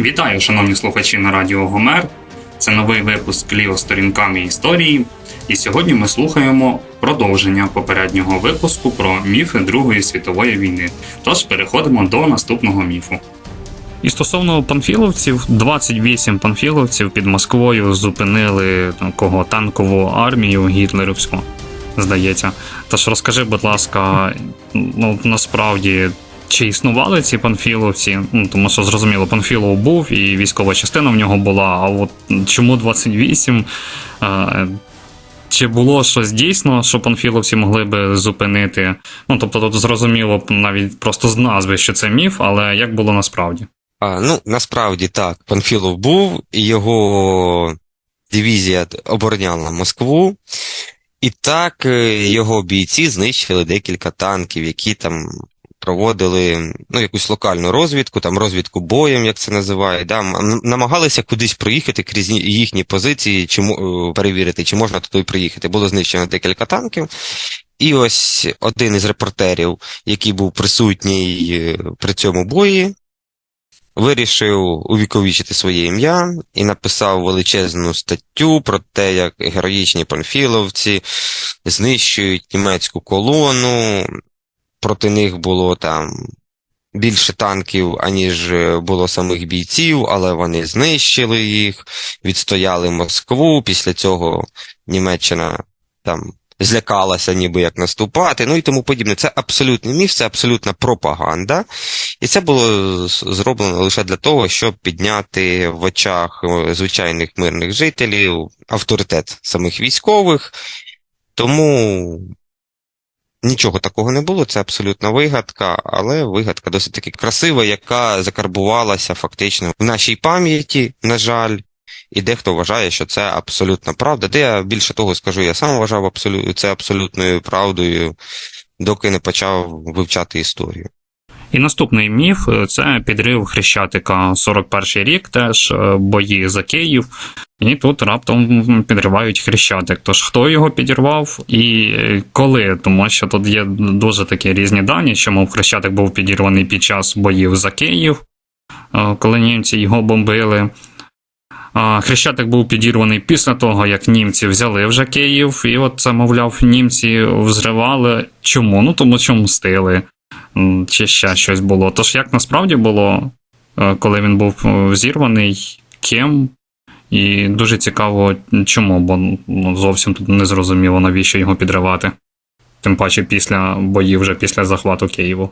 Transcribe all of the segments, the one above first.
Вітаю, шановні слухачі на Радіо Гомер. Це новий випуск Кліо сторінками історії. І сьогодні ми слухаємо продовження попереднього випуску про міфи Другої світової війни. Тож переходимо до наступного міфу. І стосовно панфіловців, 28 панфіловців під Москвою зупинили кого танкову армію гітлерівську, здається. Тож розкажи, будь ласка, ну насправді. Чи існували ці панфіловці? Ну, тому що зрозуміло, панфілов був і військова частина в нього була. А от чому 28? Е, Чи було щось дійсно, що панфіловці могли би зупинити? Ну тобто, тут зрозуміло навіть просто з назви, що це міф, але як було насправді? А, ну, насправді так, Панфілов був, його дивізія обороняла Москву. І так е, його бійці знищили декілька танків, які там проводили ну, якусь локальну розвідку, там розвідку боєм, як це називають, да, намагалися кудись проїхати крізь їхні позиції, чи е, перевірити, чи можна туди приїхати. Було знищено декілька танків. І ось один із репортерів, який був присутній е, при цьому бої, вирішив увіковічити своє ім'я і написав величезну статтю про те, як героїчні панфіловці знищують німецьку колону. Проти них було там більше танків, аніж е, було самих бійців, але вони знищили їх, відстояли Москву. Після цього Німеччина там злякалася, ніби як наступати, ну і тому подібне. Це абсолютний міф, це абсолютна пропаганда. І це було зроблено лише для того, щоб підняти в очах е, звичайних мирних жителів авторитет самих військових. Тому нічого такого не було, це абсолютна вигадка, але вигадка досить таки красива, яка закарбувалася фактично в нашій пам'яті, на жаль. І дехто вважає, що це абсолютна правда. Де я більше того скажу, я сам вважав абсолю... це абсолютною правдою, доки не почав вивчати історію. І наступний міф е, це підрив Хрещатика 41 рік, теж е, бої за Київ. І тут раптом підривають Хрещатик. Тож хто його підірвав і е, коли? Тому що тут є дуже такі різні дані, що мов Хрещатик був підірваний під час боїв за Київ, е, коли німці його бомбили. Хрещатик був підірваний після того, як німці взяли вже Київ, і от це, мовляв, німці взривали. Чому? Ну тому що мстили. Чи ще щось було. Тож як насправді було, е, коли він був е, зірваний, ким? І дуже цікаво, чому, бо ну, зовсім тут не зрозуміло, навіщо його підривати. Тим паче після боїв, вже після захвату Києву.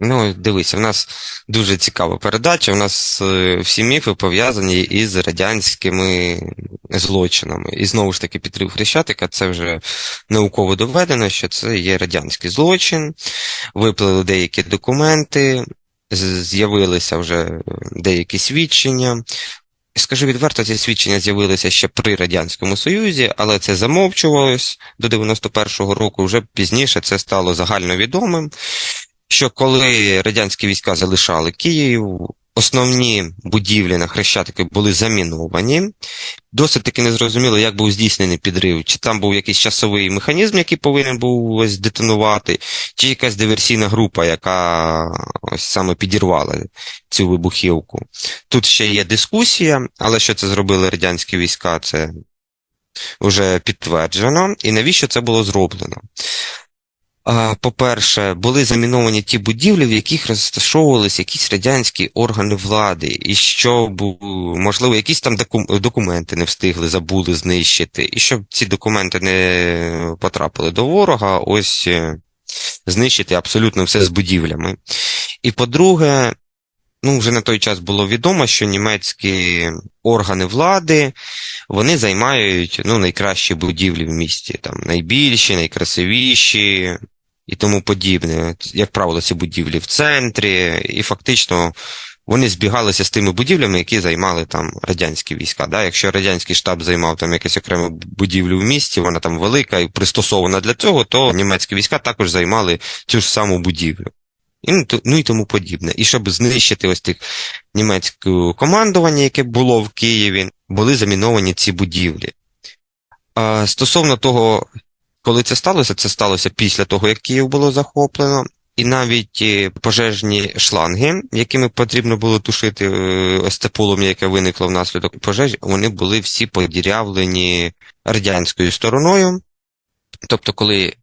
Ну, дивися, в нас дуже цікава передача. У нас е, всі міфи пов'язані із радянськими злочинами. І знову ж таки, підрив Хрещатика, це вже науково доведено, що це є радянський злочин. Виплили деякі документи, з'явилися вже деякі свідчення. Скажу відверто, ці свідчення з'явилися ще при Радянському Союзі, але це замовчувалось до 91-го року. Вже пізніше це стало загальновідомим що коли радянські війська залишали Київ, основні будівлі на Хрещатику були заміновані. Досить таки незрозуміло, як був здійснений підрив, чи там був якийсь часовий механізм, який повинен був ось детонувати, чи якась диверсійна група, яка ось саме підірвала цю вибухівку. Тут ще є дискусія, але що це зробили радянські війська, це вже підтверджено. І навіщо це було зроблено? По-перше, були заміновані ті будівлі, в яких розташовувалися якісь радянські органи влади, і щоб, можливо, якісь там документи не встигли, забули знищити, і щоб ці документи не потрапили до ворога, ось е, знищити абсолютно все з будівлями. І по-друге, ну, вже на той час було відомо, що німецькі органи влади вони займають ну, найкращі будівлі в місті, там найбільші, найкрасивіші і тому подібне. Як правило, ці будівлі в центрі, і фактично вони збігалися з тими будівлями, які займали там радянські війська. Да? Якщо радянський штаб займав там якусь окрему будівлю в місті, вона там велика і пристосована для цього, то німецькі війська також займали цю ж саму будівлю. І, ну, ну і тому подібне. І щоб знищити ось тих німецьке командування, яке було в Києві, були заміновані ці будівлі. А, стосовно того, коли це сталося, це сталося після того, як Київ було захоплено. І навіть е, пожежні шланги, якими потрібно було тушити е, ось це полум'я, яке виникло внаслідок пожежі, вони були всі подірявлені радянською стороною. Тобто, коли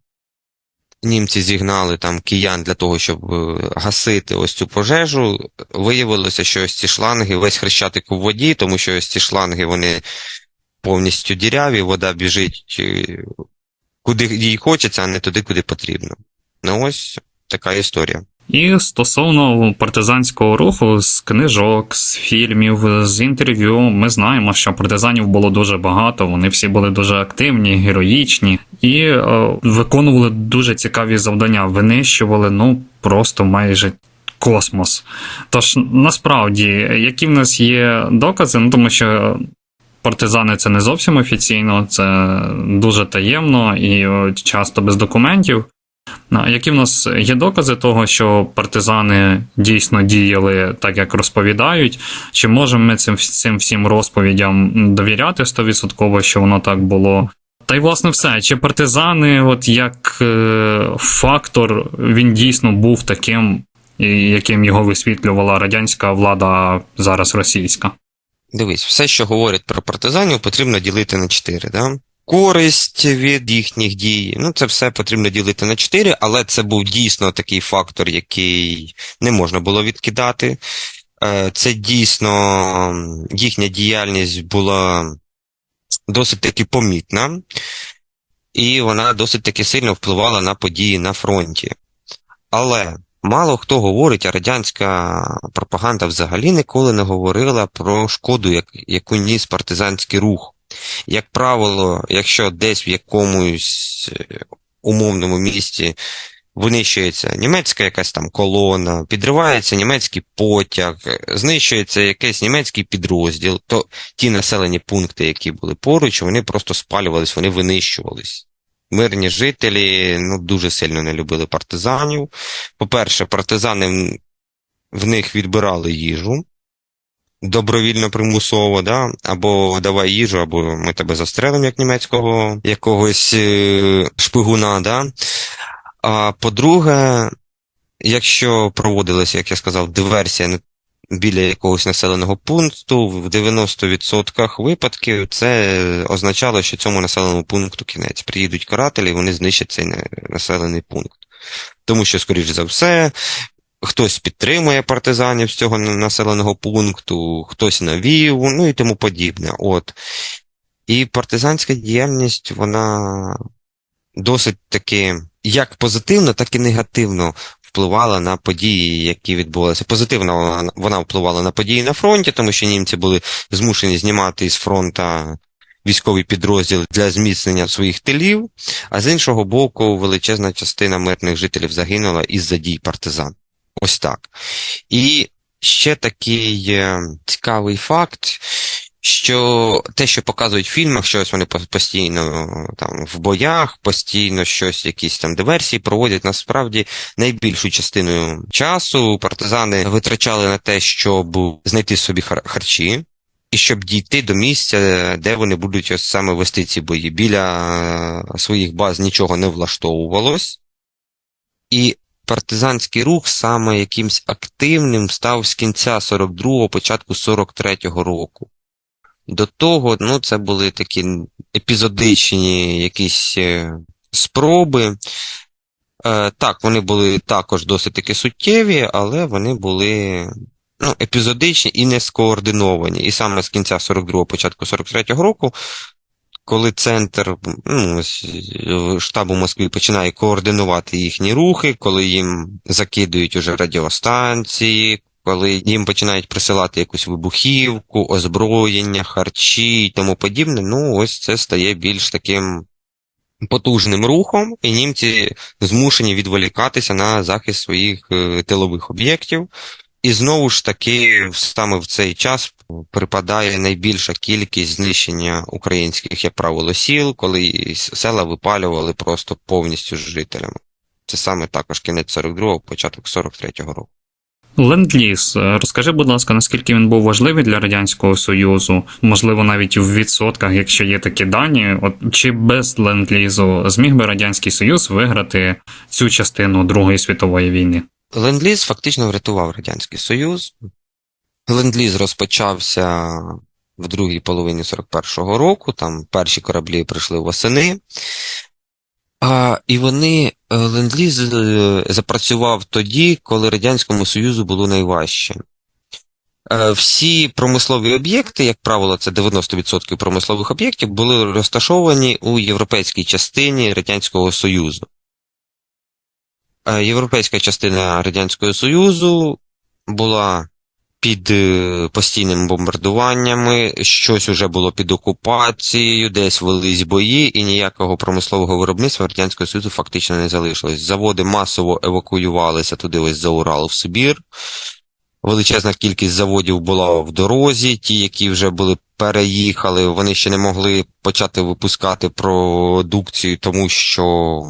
німці зігнали там киян для того, щоб е, гасити ось цю пожежу, виявилося, що ось ці шланги, весь хрещатик у воді, тому що ось ці шланги вони повністю діряві, вода біжить е, куди їй хочеться, а не туди, куди потрібно. Ну ось така історія. І стосовно партизанського руху з книжок, з фільмів, з інтерв'ю, ми знаємо, що партизанів було дуже багато. Вони всі були дуже активні, героїчні і е, виконували дуже цікаві завдання. Винищували ну просто майже космос. Тож насправді, які в нас є докази, ну тому що. Партизани це не зовсім офіційно, це дуже таємно і е, часто без документів. Які в нас є докази того, що партизани дійсно діяли так, як розповідають? Чи можемо ми цим, цим всім розповідям довіряти 100%, що воно так було? Та й власне все. Чи партизани, от як е, фактор, він дійсно був таким, яким його висвітлювала радянська влада, а зараз російська? Дивись, все, що говорять про партизанів, потрібно ділити на чотири. Да? Користь від їхніх дій, ну це все потрібно ділити на чотири, але це був дійсно такий фактор, який не можна було відкидати. Е, Це дійсно їхня діяльність була досить таки помітна, і вона досить таки сильно впливала на події на фронті. Але мало хто говорить, а радянська пропаганда взагалі ніколи не говорила про шкоду, яку ніс партизанський рух. Як правило, якщо десь в якомусь е, умовному місті винищується німецька якась там колона, підривається німецький потяг, знищується якийсь німецький підрозділ, то ті населені пункти, які були поруч, вони просто спалювались, вони винищувались. Мирні жителі ну, дуже сильно не любили партизанів. По-перше, партизани в них відбирали їжу добровільно примусово, да? або давай їжу, або ми тебе застрелимо як німецького якогось е, шпигуна. Да? А по-друге, якщо проводилася, як я сказав, диверсія біля якогось населеного пункту, в 90% випадків це означало, що цьому населеному пункту кінець. Приїдуть карателі, і вони знищать цей населений пункт. Тому що, скоріш за все, хтось підтримує партизанів з цього населеного пункту, хтось навів, ну і тому подібне. От. І партизанська діяльність, вона досить таки як позитивно, так і негативно впливала на події, які відбувалися. Позитивно вона- впливала на події на фронті, тому що німці були змушені знімати із фронта військові підрозділи для зміцнення своїх тилів, а з іншого боку, величезна частина мирних жителів загинула із-за дій партизан. Ось так. І ще такий е, цікавий факт, що те, що показують в фільмах, що ось вони постійно там в боях, постійно щось, якісь там диверсії проводять, насправді найбільшу частину часу партизани витрачали на те, щоб знайти собі хар- харчі. І щоб дійти до місця, де вони будуть ось саме вести ці бої. Біля е, своїх баз нічого не влаштовувалось. І партизанський рух саме якимсь активним став з кінця 42-го, початку 43-го року. До того, ну, це були такі епізодичні якісь е, спроби. Е, так, вони були також досить таки суттєві, але вони були ну, епізодичні і не скоординовані. І саме з кінця 42-го, початку 43-го року коли центр ну, е, штабу Москви починає координувати їхні рухи, коли їм закидують уже радіостанції, коли їм починають присилати якусь вибухівку, озброєння, харчі і тому подібне, ну ось це стає більш таким потужним рухом, і німці змушені відволікатися на захист своїх е, тилових об'єктів. І знову ж таки, саме в цей час припадає найбільша кількість знищення українських, як правило, сіл, коли села випалювали просто повністю жителями. Це саме також кінець 42-го, початок 43-го року. Ленд-ліз. Розкажи, будь ласка, наскільки він був важливий для Радянського Союзу, можливо, навіть в відсотках, якщо є такі дані. От чи без ленд-лізу зміг би Радянський Союз виграти цю частину Другої світової війни? Ленд-ліз фактично врятував Радянський Союз. Ленд-ліз розпочався в другій половині 41-го року, там перші кораблі прийшли восени. А, і вони, е, ленд-ліз е, запрацював тоді, коли Радянському Союзу було найважче. Е, Всі промислові об'єкти, як правило, це 90% промислових об'єктів, були розташовані у європейській частині Радянського Союзу. Е, Європейська частина Радянського Союзу була під е, постійними бомбардуваннями, щось уже було під окупацією, десь велись бої, і ніякого промислового виробництва Радянського Союзу фактично не залишилось. Заводи масово евакуювалися туди ось за Урал в Сибір. Величезна кількість заводів була в дорозі, ті, які вже були переїхали, вони ще не могли почати випускати продукцію, тому що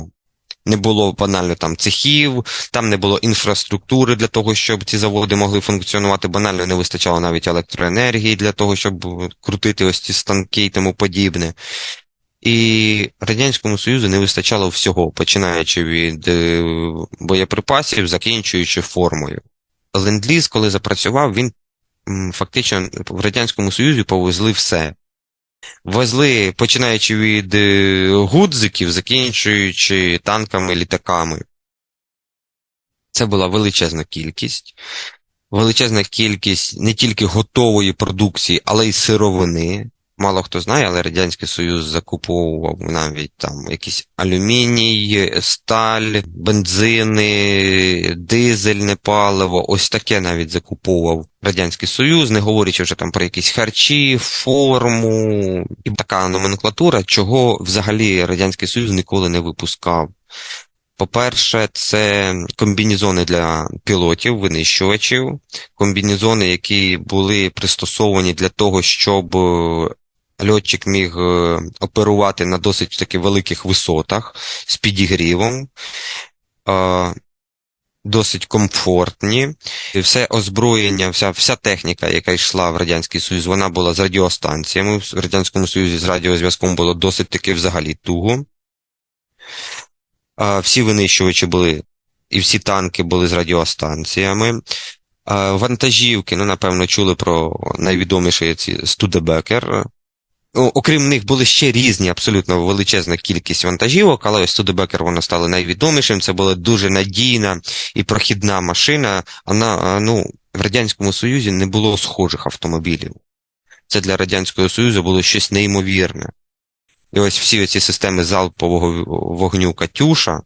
не було банально там цехів, там не було інфраструктури для того, щоб ці заводи могли функціонувати. Банально не вистачало навіть електроенергії для того, щоб крутити ось ці станки і тому подібне. І Радянському Союзу не вистачало всього, починаючи від е, боєприпасів, закінчуючи формою. Ленд-ліз, коли запрацював, він фактично в Радянському Союзі повезли все. Везли, починаючи від е, гудзиків, закінчуючи танками, літаками. Це була величезна кількість. Величезна кількість не тільки готової продукції, але й сировини. Мало хто знає, але Радянський Союз закуповував навіть там якийсь алюміній, сталь, бензини, дизельне паливо. Ось таке навіть закуповував Радянський Союз, не говорячи вже там про якісь харчі, форму і така номенклатура, чого взагалі Радянський Союз ніколи не випускав. По-перше, це комбінезони для пілотів, винищувачів, комбінезони, які були пристосовані для того, щоб льотчик міг е, оперувати на досить таки великих висотах з підігрівом, е, досить комфортні. Все озброєння, вся, вся техніка, яка йшла в Радянський Союз, вона була з радіостанціями. В Радянському Союзі з радіозв'язком було досить таки взагалі туго. А, Всі винищувачі були, і всі танки були з радіостанціями. Вантажівки, ну, напевно, чули про найвідоміші ці Студебекер. Ну, Окрім них були ще різні, абсолютно величезна кількість вантажівок, але ось Студебекер вона стала найвідомішим. Це була дуже надійна і прохідна машина. Вона, ну, в Радянському Союзі не було схожих автомобілів. Це для Радянського Союзу було щось неймовірне. І ось всі ці системи залпового вогню Катюша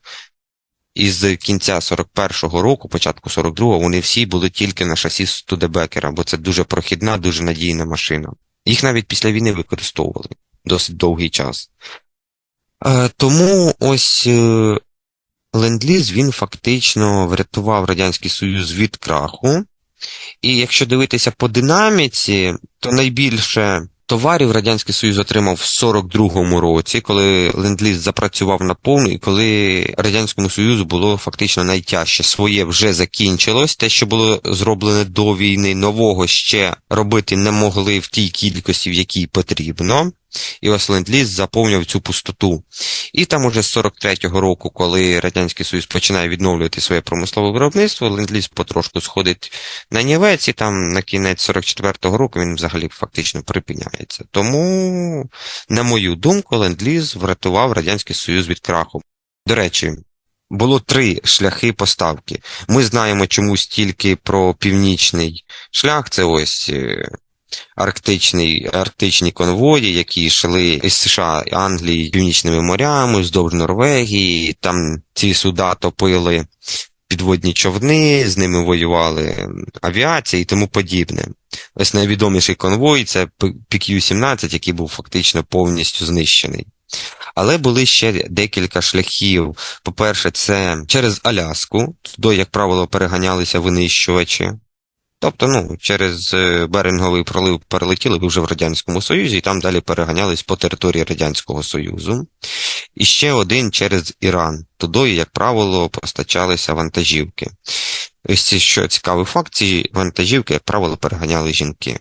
із кінця 41-го року, початку 42-го, вони всі були тільки на шасі Студебекера, бо це дуже прохідна, дуже надійна машина. Їх навіть після війни використовували досить довгий час. Е, тому ось е, Ленд-Ліз, він фактично врятував Радянський Союз від краху. І якщо дивитися по динаміці, то найбільше товарів Радянський Союз отримав в 42-му році, коли Ленд-Ліз запрацював на повну, і коли Радянському Союзу було фактично найтяжче. Своє вже закінчилось. Те, що було зроблене до війни, нового ще робити не могли в тій кількості, в якій потрібно. І ось Ленд-Ліз заповнював цю пустоту. І там уже з 43-го року, коли Радянський Союз починає відновлювати своє промислове виробництво, Ленд-Ліз потрошку сходить на нівець, і там на кінець 44-го року він взагалі фактично припиняється. Тому, на мою думку, Ленд-Ліз врятував Радянський Союз від краху. До речі, було три шляхи поставки. Ми знаємо чомусь тільки про північний шлях, це ось. Арктичний, арктичні конвої, які йшли із США, Англії, північними морями, вздовж Норвегії. Там ці суда топили підводні човни, з ними воювали авіація і тому подібне. Ось найвідоміший конвой це PQ-17, який був фактично повністю знищений. Але були ще декілька шляхів. По-перше, це через Аляску, туди, як правило, переганялися винищувачі. Тобто, ну, через е, Беринговий пролив перелетіли ви вже в Радянському Союзі, і там далі переганялись по території Радянського Союзу. І ще один через Іран. Туди, як правило, постачалися вантажівки. Ось це що цікавий факт, ці вантажівки, як правило, переганяли жінки.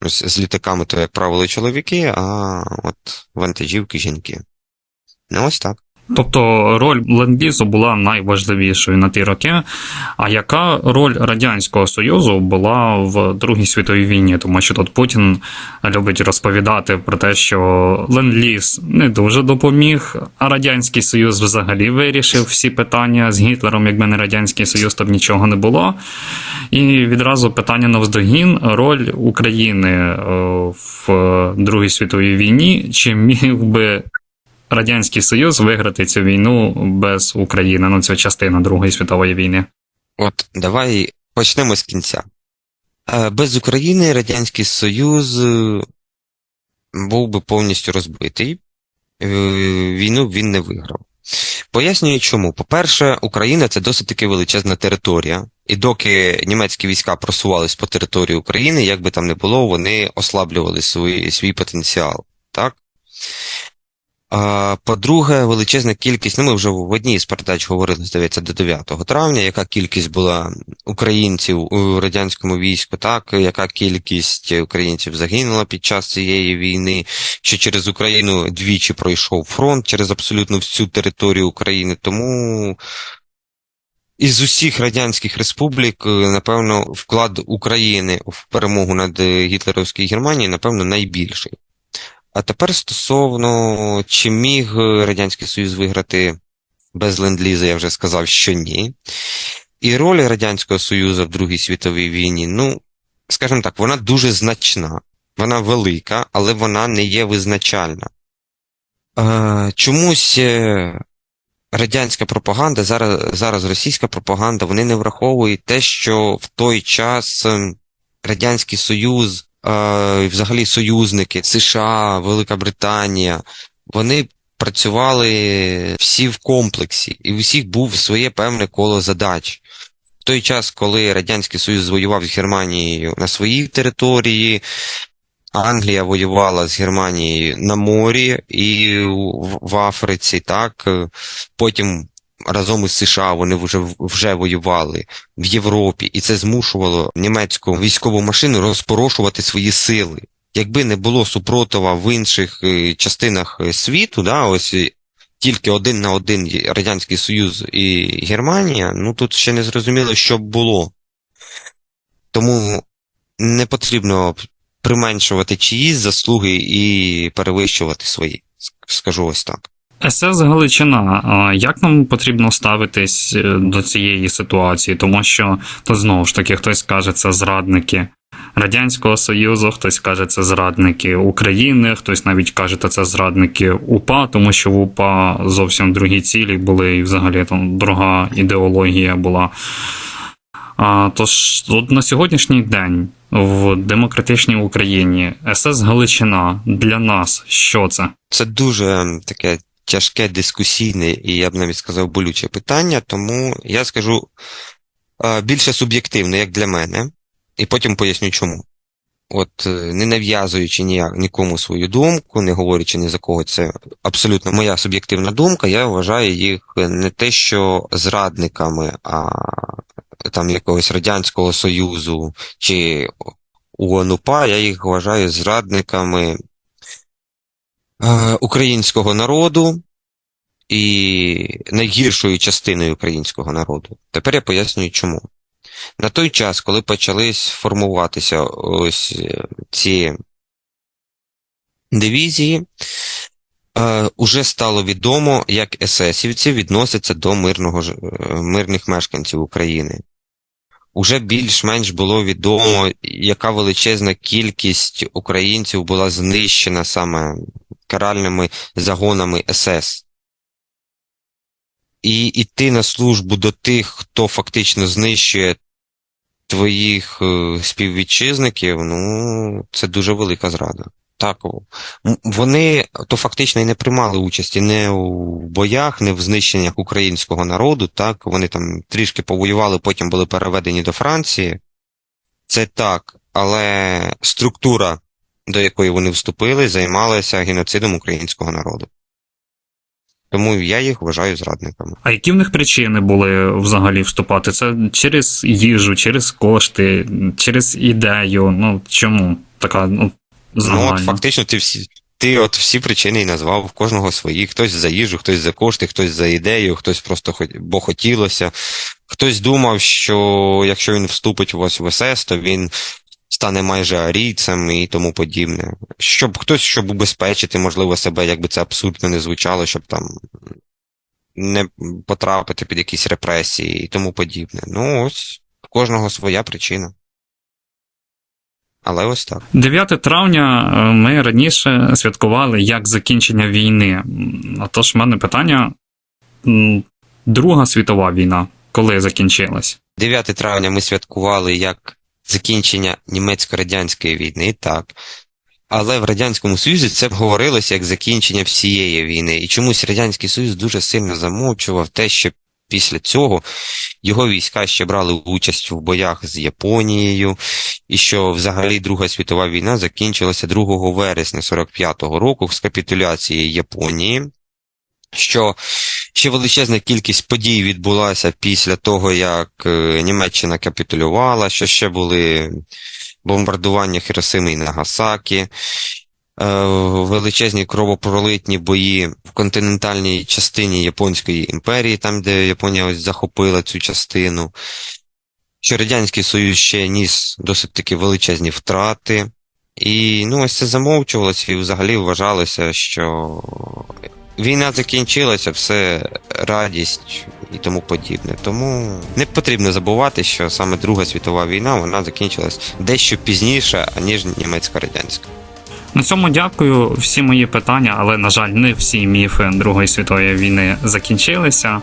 Ось з літаками то, як правило, чоловіки, а от вантажівки жінки. Ну, ось так. Тобто роль ленд-лізу була найважливішою на ті роки. А яка роль Радянського Союзу була в Другій світовій війні? Тому що тут Путін любить розповідати про те, що ленд-ліз не дуже допоміг, а Радянський Союз взагалі вирішив всі питання з Гітлером, якби не Радянський Союз, то б нічого не було. І відразу питання навздогін роль України е, в Другій світовій війні. Чи міг би Радянський Союз виграти цю війну без України, ну це частина Другої світової війни. От давай почнемо з кінця. Е, Без України Радянський Союз е, був би повністю розбитий. Е, Війну б він не виграв. Пояснюю чому. По-перше, Україна це досить таки величезна територія, і доки німецькі війська просувались по території України, як би там не було, вони ослаблювали свій, свій потенціал. Так? По-друге, величезна кількість, ну ми вже в одній з передач говорили, здається, до 9 травня, яка кількість була українців у радянському війську, так, яка кількість українців загинула під час цієї війни, що через Україну двічі пройшов фронт через абсолютно всю територію України. Тому із усіх радянських республік, е, напевно, вклад України в перемогу над е, гітлерівською Германією, напевно, найбільший. А тепер стосовно, чи міг Радянський Союз виграти без ленд-ліза, я вже сказав, що ні. І роль Радянського Союзу в Другій світовій війні, ну, скажімо так, вона дуже значна, вона велика, але вона не є визначальна. Чомусь е, радянська пропаганда, зараз, зараз російська пропаганда, вони не враховують те, що в той час ем, Радянський Союз взагалі союзники США, Велика Британія, вони працювали всі в комплексі, і у всіх був своє певне коло задач. В той час, коли Радянський Союз воював з Германією на своїй території, Англія воювала з Германією на морі і в Африці, так, потім разом із США вони вже, вже воювали в Європі, і це змушувало німецьку військову машину розпорошувати свої сили. Якби не було супротива в інших е, частинах е, світу, да, ось тільки один на один Радянський Союз і Германія, ну тут ще не зрозуміло, що б було. Тому не потрібно применшувати чиїсь заслуги і перевищувати свої. Скажу ось так. СС Галичина. Як нам потрібно ставитись е, до цієї ситуації? Тому що то знову ж таки хтось каже, це зрадники Радянського Союзу, хтось каже, це зрадники України, хтось навіть каже, що це зрадники УПА, тому що в УПА зовсім другі цілі були, і взагалі там друга ідеологія була. А, Тож от на сьогоднішній день в демократичній Україні СС Галичина для нас що це? Це дуже таке тяжке дискусійне і я б навіть сказав болюче питання, тому я скажу е, більше суб'єктивне, як для мене, і потім поясню чому. От, е, не нав'язуючи ніяк нікому свою думку, не говорячи ні за кого, це абсолютно моя суб'єктивна думка. Я вважаю їх не те, що зрадниками, а там якогось Радянського Союзу чи УНУПА, я їх вважаю зрадниками е, українського народу і найгіршою частиною українського народу. Тепер я пояснюю чому. На той час, коли почались формуватися ось е, ці дивізії, е, уже стало відомо, як есесівці відносяться до мирного, е, мирних мешканців України. Уже більш-менш було відомо, яка величезна кількість українців була знищена саме каральними загонами СС. І йти на службу до тих, хто фактично знищує твоїх е, співвітчизників, ну, це дуже велика зрада. Так, вони то фактично і не приймали участі не у боях, не в знищеннях українського народу. Так, вони там трішки повоювали, потім були переведені до Франції. Це так, але структура, до якої вони вступили, займалася геноцидом українського народу. Тому я їх вважаю зрадниками. А які в них причини були взагалі вступати? Це через їжу, через кошти, через ідею. Ну чому така ну, Ну, от фактично, ти всі. Ти от всі причини і назвав, в кожного свої. Хтось за їжу, хтось за кошти, хтось за ідею, хтось просто хот- бо хотілося. Хтось думав, що якщо він вступить в ось в СС, то він стане майже арійцем і тому подібне. Щоб хтось, щоб убезпечити, можливо, себе, якби це абсурдно не звучало, щоб там не потрапити під якісь репресії і тому подібне. Ну, ось в кожного своя причина. Але ось так. 9 травня е, ми раніше святкували як закінчення війни. М, А тож в мене питання: Друга світова війна, коли закінчилась? 9 травня ми святкували як закінчення німецько-радянської війни, так. Але в Радянському Союзі це говорилося як закінчення всієї війни. І чомусь Радянський Союз дуже сильно замовчував те, що після цього його війська ще брали участь в боях з Японією, і що взагалі Друга світова війна закінчилася 2 вересня 45-го року з капітуляцією Японії. Що ще величезна кількість подій відбулася після того, як е, Німеччина капітулювала, що ще були бомбардування Хіросими і Нагасакі, е, величезні кровопролитні бої в континентальній частині Японської імперії, там, де Японія ось захопила цю частину, що Радянський Союз ще ніс досить таки величезні втрати. І ну, ось це замовчувалося і взагалі вважалося, що війна закінчилася, все радість і тому подібне. Тому не потрібно забувати, що саме Друга світова війна вона закінчилась дещо пізніше, аніж німецько-радянська. На цьому дякую. Всі мої питання, але, на жаль, не всі міфи Другої світової війни закінчилися.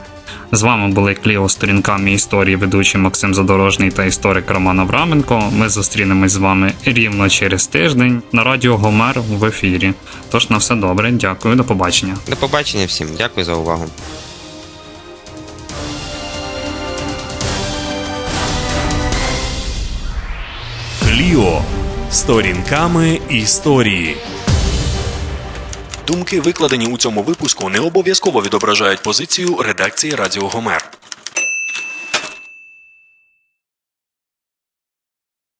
З вами були Кліо сторінками історії, ведучий Максим Задорожний та історик Роман Авраменко. Ми зустрінемось з вами рівно через тиждень на радіо Гомер в ефірі. Тож на все добре, дякую, до побачення. До побачення всім, дякую за увагу. Кліо сторінками історії. Думки, викладені у цьому випуску, не обов'язково відображають позицію редакції Радіо Гомер.